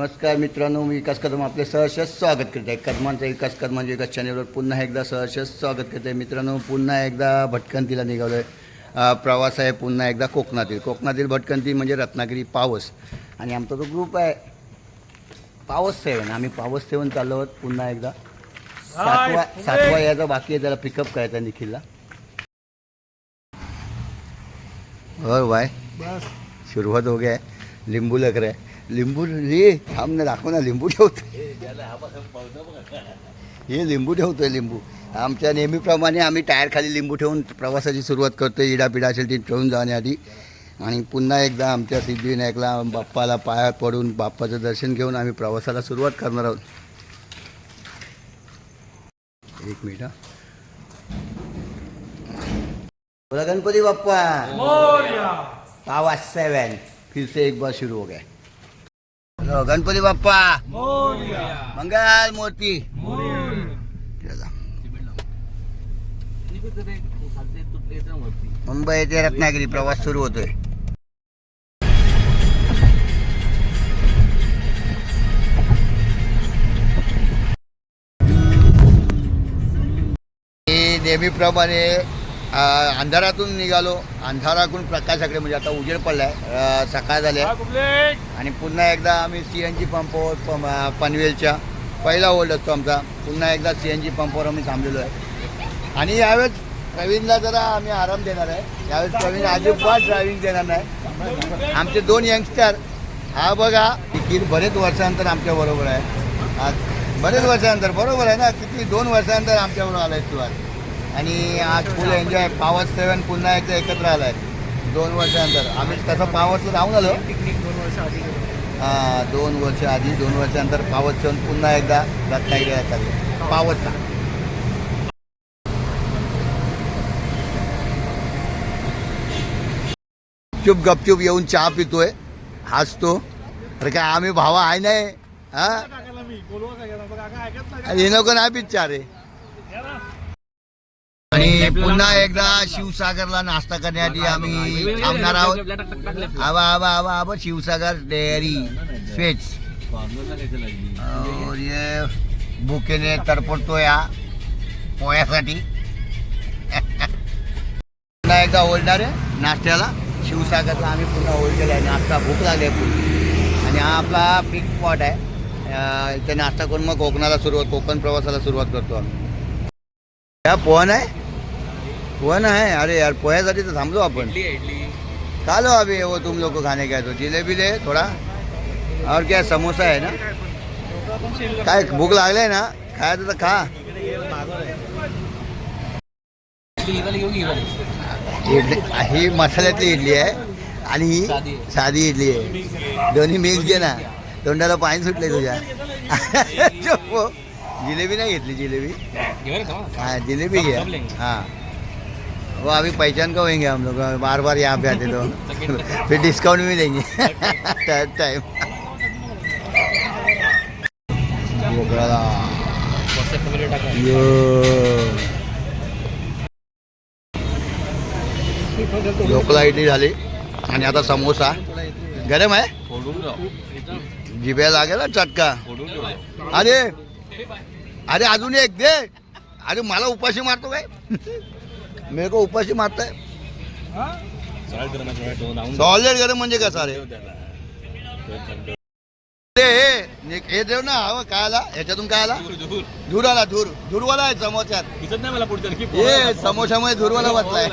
नमस्कार मित्रांनो मी विकास कदम आपले सहर्ष स्वागत करत आहे कदमांचं विकास कदमांच्या विकास चॅनेलवर पुन्हा एकदा सहर्ष स्वागत करत आहे मित्रांनो पुन्हा एकदा भटकंतीला निघालो आहे प्रवास आहे पुन्हा एकदा कोकणातील. कोकणातील भटकंती म्हणजे रत्नागिरी पावस. आणि आमचा जो ग्रुप आहे पावस सेवन आम्ही पावस सेवन चाललो आहोत पुन्हा एकदा. सातवा सातवा यायचा बाकी आहे त्याला पिकअप करायचा निखिलला. और भाई बस. सुरुवात हो गया. है लिंबू लग रहा है. लिंबू ये हमने दाखव ना लिंबू ठेवतो हे लिंबू ठेवतोय लिंबू. आमच्या नेहमीप्रमाणे आम्ही टायर खाली लिंबू ठेवून प्रवासाची सुरुवात करतोय. इडापिडा असेल ती ठेवून जाण्याआधी. आणि पुन्हा एकदा आमच्या सिद्धिविनायकला बाप्पाला पायात पडून बाप्पाचं दर्शन घेऊन आम्ही प्रवासाला सुरुवात करणार आहोत. एक मिनिट हा. बोला गणपती बाप्पा. पावा सेवन फिर से एक बार शुरू हो गया. गणपती बाप्पा. मंगल मूर्ती. मुंबई ते रत्नागिरी प्रवास सुरू होतोय. नेहमीप्रमाणे अंधारातून निघालो. अंधारातून प्रकाशाकडे म्हणजे आता उजेड पडलाय. सकाळ झाले आणि पुन्हा एकदा आम्ही सी एन जी पंपावर प पनवेलच्या पहिला ओल्ड असतो आमचा. पुन्हा एकदा सी एन जी पंपावर आम्ही थांबलेलो आहे. आणि यावेळेस प्रवीणला जरा आम्ही आराम देणार आहे. यावेळेस प्रवीण अजिबात ड्रायव्हिंग देणार नाही. आमचे दोन यंगस्टर हा बघा तिकीट बरेच वर्षानंतर आमच्या बरोबर आहे. आज बरेच वर्षानंतर बरोबर आहे ना? किती दोन वर्षानंतर आमच्याबरोबर आलाय तू आज आणि आज फुल एन्जॉय पावर सेवन पुन्हा एकदा एकत्र आलाय. दोन वर्षानंतर. आम्ही तसं पावरचं राहून आलो. पिकनिक दोन वर्ष आधी. हा दोन वर्ष आधी दोन वर्षानंतर पावस सेवन पुन्हा एकदा रत्नागिरी येतात पावसचा चुप गपचूप येऊन चहा पितोय हसतो. अरे काय आम्ही भावा आहे नाही? हा? हे नको नाही पिच्चा रे. आणि पुन्हा एकदा शिवसागरला नाश्ता करण्यासाठी आम्ही थांबणार आहोत आबा आबा आबा आबा शिवसागर डेअरी स्वेट्स और ये भुकेने तडपडतोय हा पोह्यासाठी पुन्हा एकदा ओढणार आहे नाश्त्याला शिवसागरला आम्ही पुन्हा ओढ केला आहे नाश्ता भूक लागली आहे आणि हा आपला पिक स्पॉट आहे इथे नाश्ता करून मग कोकणाला सुरुवात कोकण प्रवासाला सुरुवात करतो आम्ही पोहन आहे पोहन है? अरे यार पोह्यासाठी तर थांबलो आपण खा लो अभी वो तुम लोग को खाने का है तो। जिलेबी ले थोड़ा। और क्या समोसा है ना? काय भूक लागले ना? खायचं तर खा। इडली ही मसाल्यातली इडली आहे आणि ही साधी इडली आहे. दोन्ही मिक्स घे ना. तोंडाला पाणी सुटले तुझ्या. जिलेबी नाही घेतली जिलेबी. हाँ जिलेबी घे. हाँ. वो अभी पहचान का होंगे हम लोग? बार बार यहाँ पे आते तो। फिर डिस्काउंट भी देंगे। थर्ड टाइम ढोकळा इडली झाली आणि आता समोसा. गरम आहे? जिभे लागेल चटका. अरे अरे अजून एक दे. अरे मला उपाशी मारतो काय? मेरे को उपाशी मारताय हा? सॉलिड गरम म्हणजे कसं रे ते हे हे देव ना हवं काय आला? ह्याच्यातून काय आला? धूर आला धूर. धूरवाला आहे समोस्यात दिसत नाही मला पुढच्या आणखी हे समोशामुळे धूरवाला बसलाय.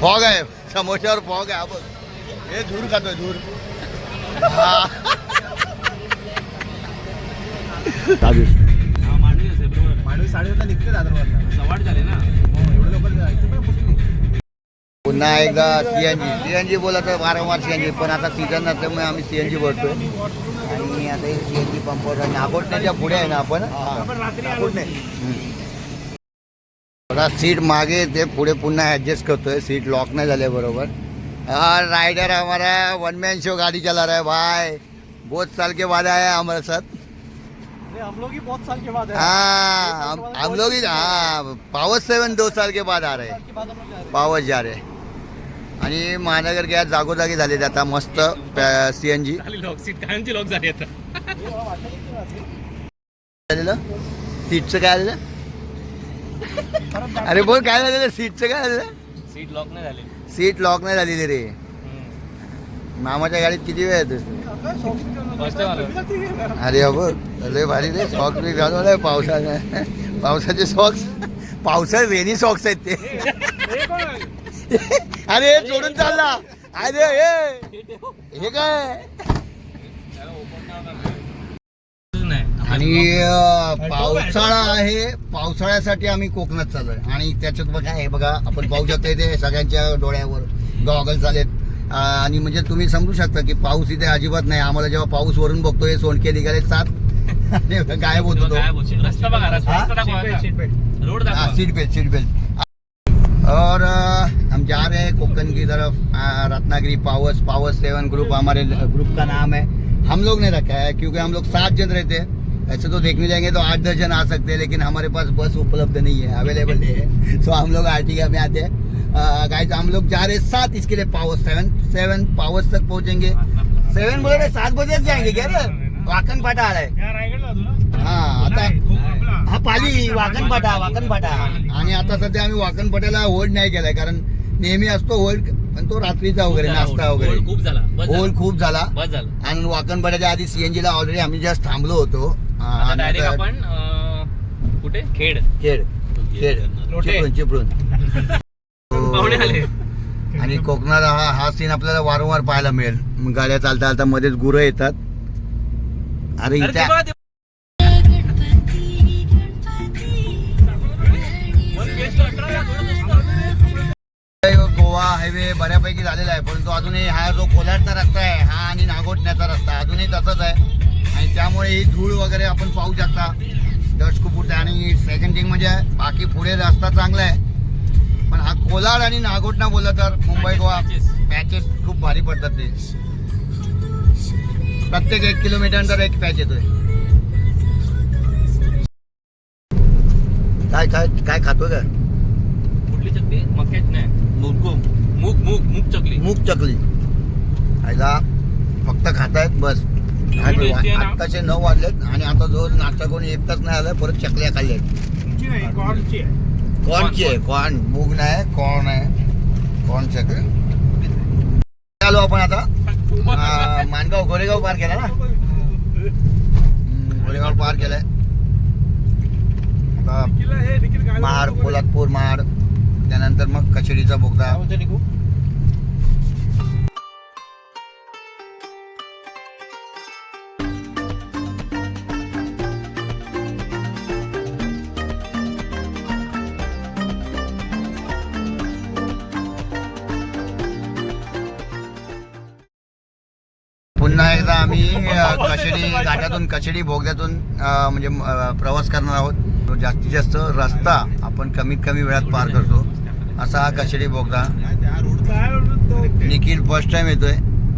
फॉग आहे समोशावर फॉग आहे हा बघ. हे धूर खातोय धूर. हा. मांडवी मांडवी साडेआठला निघते दादरवरला सवाट झाले ना. पुन्हा एकदा सीएनजी सीएनजी बोला तर वारंवार सीएनजी पण आता सीझन नसल्यामुळे आम्ही सीएनजी भरतोय आणि आता सीएनजी पंपावर नागोटण्याच्या पुढे आहे ना आपण? थोडा सीट मागे ते पुढे पुन्हा ऍडजस्ट करतोय. सीट लॉक नहीं झाले बरोबर. और राइडर हमारा वन मैन शो गाड़ी चला रहा है भाई बहुत साल के बाद आया है हमारे साथ हम लोग ही बहुत साल के बाद है हम लोग ही हाँ पावर सेवन दो साल के बाद आ के जा रहे हैं। पावर जा रहे हैं। आणि महानगर गॅस जागोजागी झाले आता मस्त सी एन जी झाली लॉक सीट कायमची लॉक झाली आता. झालेलं? सीटचं काय आलेलं अरे बोल काय झालेलं? सीटचं काय झालेलं? सीट लॉक नाही झाली सीट लॉक नाही झालेली रे. मामाच्या गाडीत किती वेळ येतोस? अरे अबो अरे भारी रे. सॉक्स बी घालून आलाय पावसाने. पावसाचे सॉक्स पावसात रेनी सॉक्स आहेत ते. अरे सोडून चालला. अरे हे हे काय? नाही आणि पावसाळा आहे. पावसाळ्यासाठी आम्ही कोकणात चाललोय. आणि त्याच्यात बघा हे बघा आपण पाहू शकता इथे सगळ्यांच्या डोळ्यावर गॉगल्स आलेत. आणि म्हणजे तुम्ही समजू शकता की पाऊस इथे अजिबात नाही. आम्हाला जेव्हा पाऊस वरून बघतोय सोनके निघाले सात. गायब होतो तो. सीट बेल्ट सीट बेल्ट और हम जा रहे हैं कोकन की तरफ़ Ratnagiri powers power seven group हमारे ग्रुप का नाम है। हम लोग ने रखा है क्योंकि हम लोग सात जन रहते हैं। ऐसे तो देखने जाएँगे तो आठ दस जन आ सकते हैं लेकिन हमारे पास बस उपलब्ध नहीं है अवेलेबल नहीं है। सो हम लोग आर्टिका में आते हैं। गाइस हम लोग जा रहे हैं सात इसके लिए पावर सेवन सेवन पावर्स तक पहुँचेंगे। सेवन बोले रहे, सात बजे जाएँगे क्या रे? वाकन फाटा आ रहा है। हाँ पाली वाकण फाटा वाकण फाटा आणि आता सध्या आम्ही वाकण फाट्याला होल्ड नाही केलाय कारण नेहमी असतो होल्ड पण तो रात्रीचा वगैरे नाश्ता वगैरे. खूप झाला. होल्ड खूप झाला. आणि वाकण फाट्याच्या आधी सीएनजी ला ऑलरेडी आम्ही जस्ट थांबलो होतो. डायरेक्ट आपण कुठे? खेड. खेड. खेड. पाहुणे आले. आणि कोकणात हा हा सीन आपल्याला वारंवार पाहायला मिळेल. गाड्या चालता चालता मध्येच गुरं येतात. अरे इथे गोवा हायवे बऱ्यापैकी झालेला आहे परंतु अजूनही हा जो कोलाडचा रस्ता आहे हा आणि नागोठण्याचा रस्ता अजूनही तसाच आहे. आणि त्यामुळे ही धूळ वगैरे आपण पाहू शकता. डस्ट खूप उडते आणि सेकंड थिंग म्हणजे बाकी पुढे रस्ता चांगला आहे. पण हा कोलाड आणि नागोठणा बोललं तर मुंबई गोवा. पॅचेस खूप भारी पडतात ते. प्रत्येक एक किलोमीटर नंतर एक पॅच येतोय. काय काय काय खातो का कुठली चकली मक्याची नाही. मूग मूग चकली. मूग चकली. आईला फक्त खातायत बस? आत्ताचे नऊ वाजलेत आणि आता जो नाश्ता कोणी एक तास नाही आलाय परत चकल्या खाल्ल्यात. कॉर्नची आहे. कॉर्न मूग नाही कॉर्न आहे. कॉर्न चकली. आलो आपण आता. मानगाव गोरेगाव पार केला ना? गोरेगाव पार केलाय. आता महाड पोलादपूर महाड. त्यानंतर मग कचेरीचा बोगदा. पुन्हा एकदा आम्ही अ, कशेडी घाटातून कशेडी बोगद्यातून अ, म्हणजे प्रवास करणार आहोत. तो जास्तीत जास्त रस्ता आपण कमीत कमी वेळात पार करतो. असा हा कशेडी बोगदा. निखिल फर्स्ट टाइम येतोय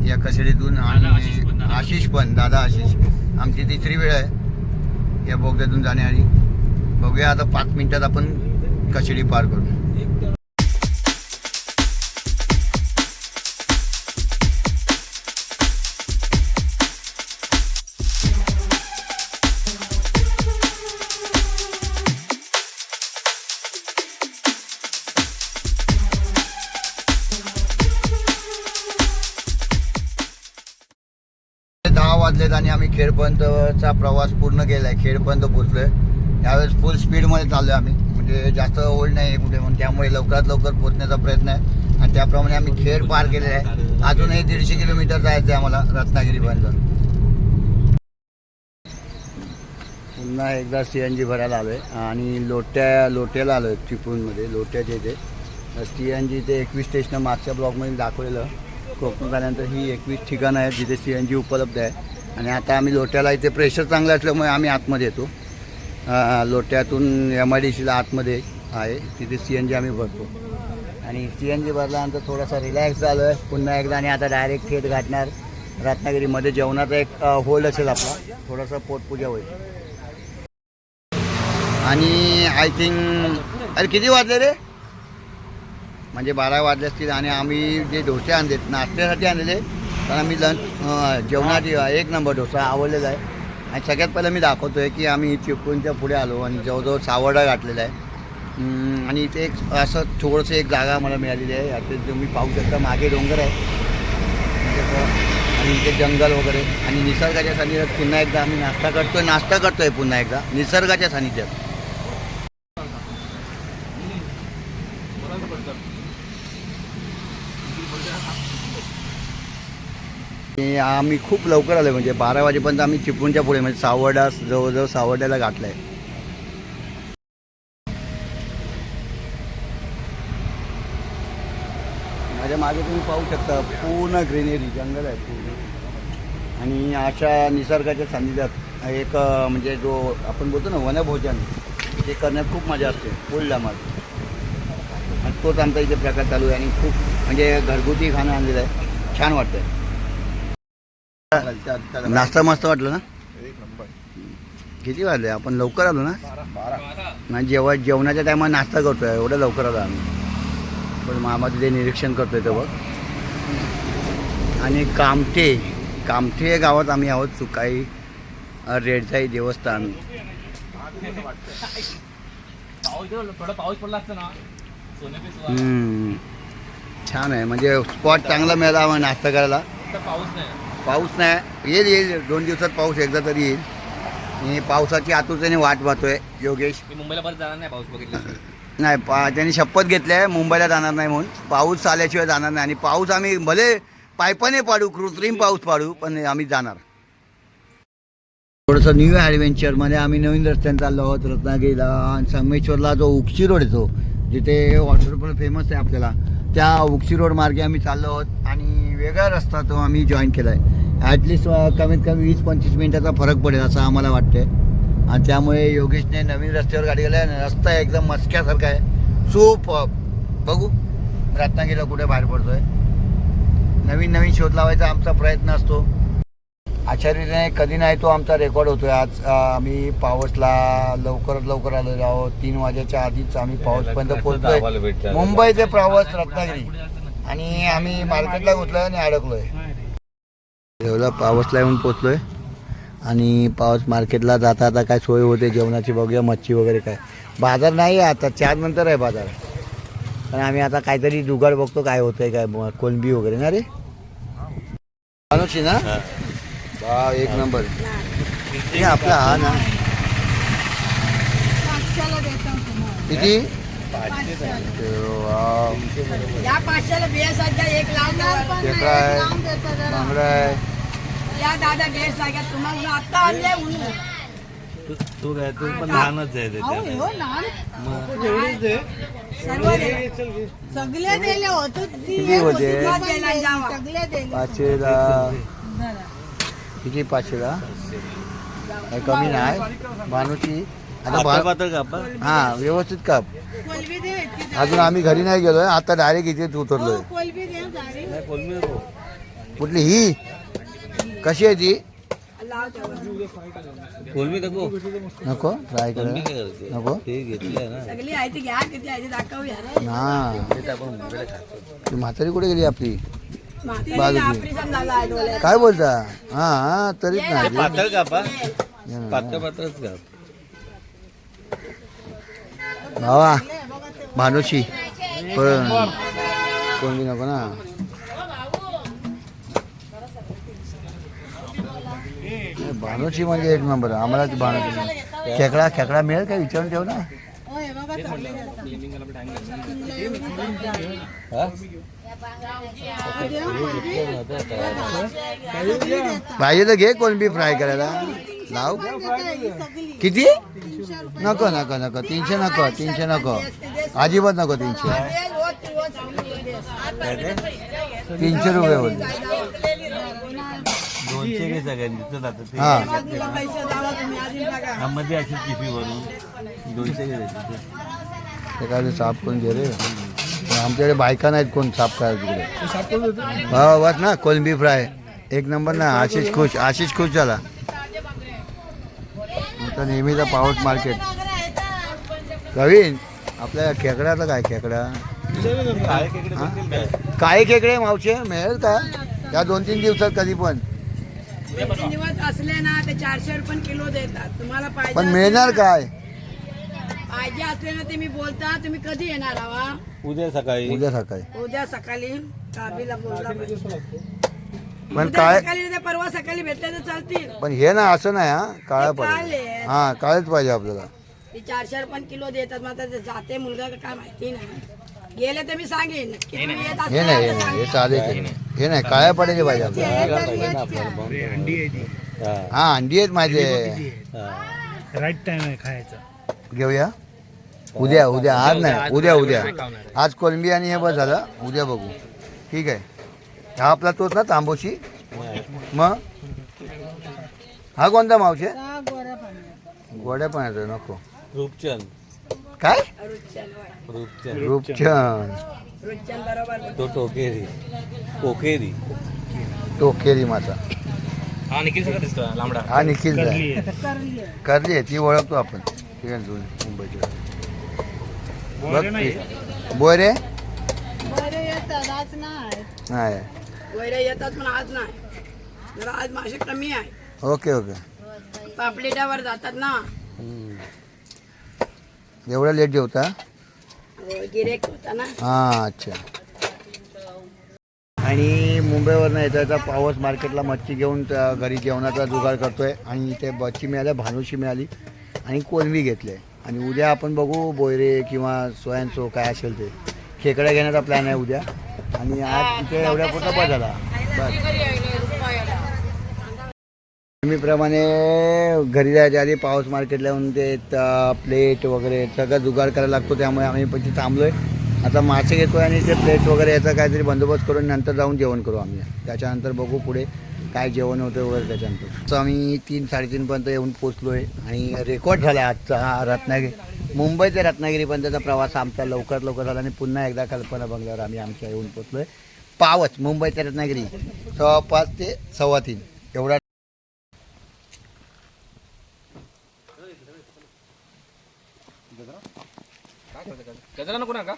या कशेडीतून पण, आणि दादा. आशिष पण दादा. आशिष आमची तिसरी वेळ आहे या बोगद्यातून जाण्याआधी. बघूया आता पाच मिनिटात आपण कशेडी पार करू. वाजलेत आणि आम्ही खेडपर्यंतचा प्रवास पूर्ण केला आहे खेडपर्यंत पोहोचलोय. यावेळेस फुल स्पीडमध्ये चाललोय आम्ही. म्हणजे जास्त ओल्ड नाही आहे कुठे म्हणून त्यामुळे लवकरात लवकर पोचण्याचा प्रयत्न आहे. आणि त्याप्रमाणे आम्ही खेड पार केलेला आहे. अजूनही दीडशे किलोमीटर जायचं आहे आम्हाला रत्नागिरीपर्यंत. पुन्हा एकदा सी एन जी भरायला आलो आहे आणि लोट्या लोट्याला आलो आहे चिपळूणमध्ये लोट्याच्या इथे. सी एन जी ते एकवीस स्टेशन मागच्या ब्लॉकमध्ये दाखवलेलं. कोकणात आल्यानंतर ही एकवीस ठिकाणं आहेत जिथे सी एन जी उपलब्ध आहे. आणि आता आम्ही लोट्याला इथे प्रेशर चांगलं असल्यामुळे आम्ही आतमध्ये येतो. लोट्यातून एम आय डी सीला आतमध्ये आहे. तिथे सी एन जी आम्ही भरतो. आणि सी एन जी भरल्यानंतर थोडासा रिलॅक्स झालो आहे पुन्हा एकदा आणि आता डायरेक्ट थेट गाठणार. रत्नागिरीमध्ये जेवणाचा एक होल्ड असेल आपला. थोडासा पोटपूजा होईल. आणि आय थिंक अरे किती वाजले रे? म्हणजे बारा वाजले असतील आणि आम्ही जे डोसे आणलेत नाश्त्यासाठी आणलेले कारण आम्ही लंच जेवणाची एक नंबर डोसा आवडलेला आहे. आणि सगळ्यात पहिलं मी दाखवतो आहे की आम्ही चिपळूणच्या पुढे आलो आणि जवळजवळ सावडा गाठलेला आहे. आणि इथे एक असं थोडंसं एक जागा मला मिळालेली आहे. आता तुम्ही पाहू शकता मागे डोंगर आहे. आणि इथे जंगल वगैरे. आणि निसर्गाच्या सानिध्यात पुन्हा एकदा आम्ही नाश्ता करतोय नाश्ता करतोय पुन्हा एकदा. निसर्गाच्या सानिध्यात आणि आम्ही खूप लवकर आलो म्हणजे बारा वाजेपर्यंत आम्ही चिपळूणच्या पुढे म्हणजे सावर्डा जवळजवळ सावर्ड्याला गाठला आहे माझ्या मागे तुम्ही पाहू शकता पूर्ण ग्रीनरी जंगल आहे पूर्ण. आणि अशा निसर्गाच्या सान्निध्यात एक म्हणजे जो आपण बोलतो ना वनभोजन ते करण्यात खूप मजा असते फुल धमाल आणि तोच आमचा इथे प्रकार चालू आहे आणि खूप म्हणजे घरगुती खाणं आणलेलं आहे. छान वाटतंय. नाश्ता मस्त वाटलं ना? एक नंबर. किती वाजले? आपण लवकर आलो ना? नाही जेव्हा जेवणाच्या टायमाला नाश्ता करतोय एवढं लवकर आलो आम्ही. पण मामा तिथे निरीक्षण करतोय तेव्हा. आणि कामठे कामठे या गावात आम्ही आहोत सुकाई रेडसाई देवस्थान. छान आहे म्हणजे स्पॉट चांगला मिळाला आम्हाला नाश्ता करायला. पाऊस नाही. पाऊस नाही. येईल येईल. दोन दिवसात पाऊस एकदा तरी येईल. आणि पावसाची आतुरतेने वाट पाहतोय योगेश. मी मुंबईला परत जाणार नाही पाऊस बघितल्याशिवाय? नाही पा त्यांनी शपथ घेतली आहे मुंबईला जाणार नाही म्हणून. पाऊस आल्याशिवाय जाणार नाही. आणि पाऊस आम्ही भले पायपाने पाडू कृत्रिम पाऊस पाडू पण आम्ही जाणार. थोडंसं न्यू ॲडव्हेंचरमध्ये आम्ही नवीन रस्त्याने चाललो आहोत रत्नागिरीला आणि संगमेश्वरला जो उक्षी रोड येतो जिथे वॉटरफॉल फेमस आहे आपल्याला. त्या उक्षी रोड मार्गे आम्ही चाललो आहोत आणि वेगळा रस्ता तो आम्ही जॉईन केला आहे ॲटलिस्ट कमीत कमी वीस पंचवीस मिनिटाचा फरक पडेल असं आम्हाला वाटतंय. आणि त्यामुळे योगेशने नवीन रस्त्यावर गाडी गेला आणि रस्ता एकदम मस्क्यासारखा आहे. सूप बघू रत्नागिरीला कुठे बाहेर पडतोय. नवीन नवीन शोध लावायचा आमचा प्रयत्न असतो. रीतीने कधी नाही तो आमचा रेकॉर्ड होतोय. आज अं, आम्ही पावसला लवकरात लवकर आलेलो आहोत. तीन वाजेच्या आधीच आम्ही पावसपर्यंत पोहोचतोय. मुंबई ते प्रवास रत्नागिरी. आणि आम्ही मार्केटला घुसलोय आणि अडकलोय. एवढा पावसला येऊन पोचलोय आणि पावस मार्केटला जाता आता काय सोय होते जेवणाची बघूया मच्छी वगैरे काय. बाजार नाही आहे आता चार नंतर आहे बाजार. पण आम्ही आता काहीतरी जुगाड बघतो काय होतंय काय कोलंबी वगैरे ना रे? मानुषी ना? एक नंबर. हे आपला हा ना. पाचशेला देतो तुम्हाला. किती. वाव. या पाचशेला बेस एक लावून बांगडा आहे. या दादा बेस तुम्हाला आता आणले ऊन तू काय तू पण लहानच आहे हो नान सर्व दिले. सगळे दिले होते किती होते? सगळे दिले पाचशेला. किती पाचशेला काही कमी नाही. भानूची आता भा- हा? व्यवस्थित काप. कोलबी दे इतकी. अजून आम्ही घरी नाही गेलोय आता डायरेक्ट इथे उतरलोय. कोलबी दे गाडी. कुठली? ही? कशी आहे ती? लाव तेवढं. कोलमी नको. नको ट्राय कर. नको. ते ना. सगळी आहे ती घ्या किती आहे ते दाखवूया ना ती म्हातारी कुठे गेली आपली? डोळ्यात. काय बोलता? हा हा तरीच नाही. पातळ कापा. ये ना. पातळ पातळच काप. भावा भानुची पण कोणी नको ना. नाही, भानुची म्हणजे एक नंबर. आम्हाला ती भानुची खेकडा खेकडा मिळेल काय विचारून ठेव ना. पाहिजे तर घे कोलंबी फ्राय करायला. लाव. किती? नको नको नको. तीनशे नको तीनशे नको. अजिबात नको तीनशे. तीनशे रुपये बोलले. दोनशे घे सगळ्यांनी चल आता ते हा. तुला पैसे द्यावा तुम्ही आधी बघा. मध्ये अशीच पिशवी भरून. दोनशे घे त्याचे. ते काय ते साफ करून घे रे. आमच्याकडे बायका नाहीत कोण साफ करायला तिकडे. हा बस ना कोलंबी फ्राय. एक नंबर ना आशिष खुश आशिष खुश झाला. आता नेहमीचा पावट मार्केट. प्रवीण आपल्या खेकड्याचं काय खेकडा? काळे खेकडे भेटतील काय? काळे खेकडे मावशे? मिळेल का? या दोन तीन दिवसात कधी पण. दिवस असले ना ते चारशे रुपये किलो देतात. तुम्हाला पाहिजे पण मिळणार काय? पाहिजे असले ना ते मी बोलता. तुम्ही कधी येणार हवा उद्या सकाळी. उद्या सकाळी. उद्या सकाळी. काबीला बोलला पाहिजे. पण उद्या काय सकाळी नाही तर परवा सकाळी भेटले तर चालतील. पण हे ना असं नाही हा. काळा हे काळे पाहिजे आहेत. हा काळच पाहिजे आपल्याला. ते चारशे रुपये किलो देतात ते जाते मुलगा का काय माहिती नाही. गेले तर मी सांगेन. नक्की तुम्ही येत हे नाही हे हे. चालेल हे नाही काळ्या पाण्याचे पाहिजे आपल्याला. हा, हा. अंडी आहेत माझे. राईट टाइम आहे खायचा. घेऊया. उद्या उद्या. आज नाही उद्या उद्या. आज कोलंबी आणि हे बस झालं. उद्या बघू. ठीक आहे. हा आपला तोच ना तांबोशी? मग? हा कोणता मावशे? गोड्या पाण्याचा नको. रूपचंद. काय. रूपचंद. रूपचंद. तो टोकेरी. कोकेरी. टोकेरी मासा हा निखिल सगळं दिसतो लांबडा. हा निखिल करली आहे. करली आहे ती ओळखतो आपण. ठीक आहे जुनी मुंबईची. बघ नाही ती. बोरे? बरे येतात आज नाही. येतात पण आज नाही. जरा आज मासे कमी आहे. Okay okay. पापलेटावर जातात ना. एवढा लेट जेवता? गिरेक होता ना. हां अच्छा. आणि मुंबईवरनं येता येता पावस मार्केटला मच्छी घेऊन त्या घरी जेवणाचा जुगाड करतोय. आणि इथे बच्ची मिळाल्या भानुशी मिळाली. आणि कोलंबी घेतले. आणि उद्या आपण बघू बोयरे किंवा सोयांचो काय असेल ते. खेकड्या घेण्याचा प्लॅन आहे उद्या. आणि आज तिथे एवढ्या पुरता बस झाला. बस. नेहमीप्रमाणे घरी जायच्या आधी पाऊस मार्केटला येऊन ते प्लेट वगैरे सगळं जुगाड करायला लागतो त्यामुळे आम्ही पण थांबलो आहे आता मासे घेतोय आणि ते प्लेट वगैरे याचा काहीतरी बंदोबस्त करून नंतर जाऊन जेवण करू आम्ही. त्याच्यानंतर बघू पुढे काय जेवण होतं वगैरे त्याच्यानंतर. तर आम्ही तीन साडेतीनपर्यंत येऊन पोचलो आहे आणि रेकॉर्ड झाला आजचा हा रत्नागिरी मुंबई ते रत्नागिरीपर्यंतचा प्रवास आमचा लवकर लवकर झाला आणि पुन्हा एकदा कल्पना बंगल्यावर आम्ही आमच्या येऊन पोचलो आहे पावच मुंबई ते रत्नागिरी सव्वा पाच ते सव्वा तीन. एवढा गजरा नको ना का?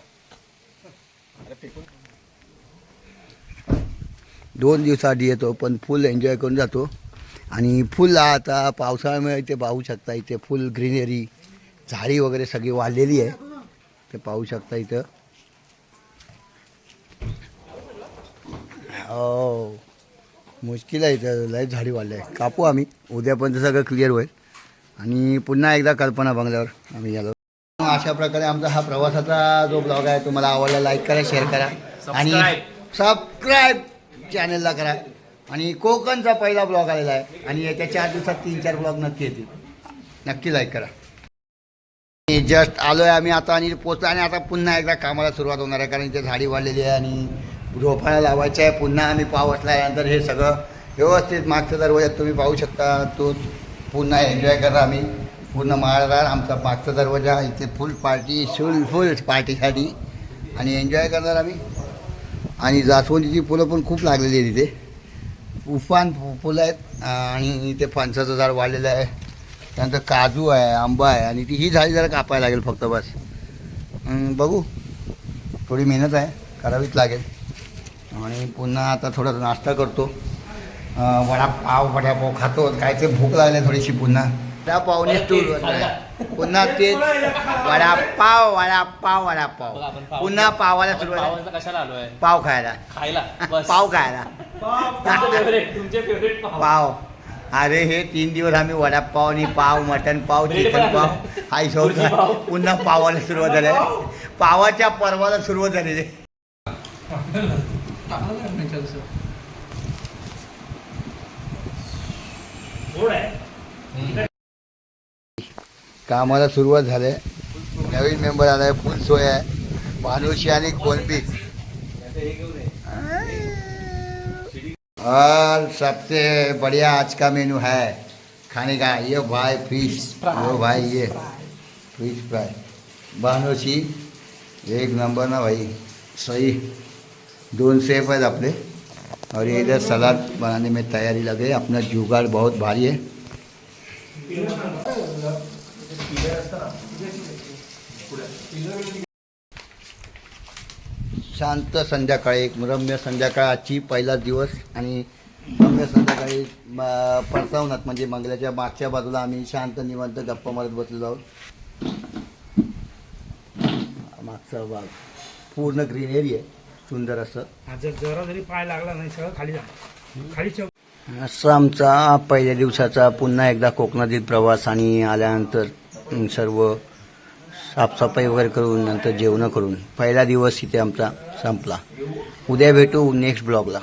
दोन दिवसाआधी येतो पण फुल एन्जॉय करून जातो. आणि फुल आता पावसाळ्यामुळे इथे पाहू शकता इथे फुल ग्रीनरी झाडी वगैरे सगळी वाढलेली आहे. ते पाहू शकता इथं. हो. मुश्किल आहे इथं लय झाडी वाढली आहे. कापू आम्ही. उद्यापर्यंत सगळं क्लिअर होईल. आणि पुन्हा एकदा कल्पना बंगल्यावर आम्ही गेलो. अशा प्रकारे आमचा हा प्रवासाचा जो ब्लॉग आहे तुम्हाला आवडला लाईक करा शेअर करा. आणि सबस्क्राईब चॅनलला करा. आणि कोकणचा पहिला ब्लॉग आलेला आहे. आणि येत्या चार दिवसात तीन चार ब्लॉग नक्की येतील. नक्की लाईक करा. जस्ट आलोय आम्ही आता आणि पोचलो आणि आता पुन्हा एकदा कामाला सुरुवात होणार आहे. कारण इथे झाडी वाढलेली आहे आणि रोपायला लावायचं आहे. पुन्हा आम्ही पाव असल्यानंतर हे सगळं व्यवस्थित मागचं दरवाज्यात तुम्ही पाहू शकता. तो पुन्हा एन्जॉय करा आम्ही. पूर्ण माळदार आमचा मागचा दरवाजा इथे फुल पार्टी फुल फुल पार्टीसाठी आणि एन्जॉय करणार आम्ही. आणि जास्वंदीची फुलं पण खूप लागलेली आहेत इथे. उफान फु- फुलं आहेत. आणि इथे फणसाचं झाड वाढलेलं आहे. त्यानंतर काजू आहे आंबा आहे. आणि ती ही झाडी जरा कापायला लागेल फक्त बस. बघू. थोडी मेहनत आहे. करावीच लागेल. आणि पुन्हा आता थोडा नाश्ता करतो. वडापाव वडापाव खातो. काय ते भूक लागली थोडीशी पुन्हा. त्या पावणे पुन्हा तेच वडापाव वडापाव वडापाव. पुन्हा पावाला सुरुवात. कशाला आलोय पाव खायला. खायला. पाव खायला. पाव अरे हे तीन दिवस आम्ही वडापाव आणि पाव मटन पाव चिकन पाव. भुर्जी पाव. पुन्हा पावाला सुरुवात झाली. पावाच्या पर्वाला सुरुवात झालेली. कामाला आहे. नवीन मेंबर आला आहे फुल सोय आहे. भानुशी आणि कोलंबी. और सबसे बढ़िया आज का मेनू है. खाने का, ये भाई फ़िश वो भाई, ये फ़िश फ्राई भानुशी एक नंबर ना भाई, सही. दोन सेफ़ है अपने और ये इधर सलाद बनाने में तैयारी लगे. अपना जुगाड़ बहुत भारी है. शांत संध्याकाळी एक रम्य संध्याकाळ आजची पहिलाच दिवस आणि रम्य संध्याकाळी म, पडसावनात म्हणजे मंगल्याच्या मागच्या बाजूला आम्ही शांत निवांत गप्पा मारत बसलेलो आहोत. मागचा भाग पूर्ण ग्रीनरी आहे सुंदर असं. जर जरा जरी पाय लागला नाही सगळं खाली जा खाली आमचा पहिल्या दिवसाचा पुन्हा एकदा कोकणातील प्रवास आणि आल्यानंतर सर्व साफसफाई वगैरे करून नंतर जेवणं करून. पहिला दिवस इथे आमचा संपला. उद्या भेटू नेक्स्ट ब्लॉगला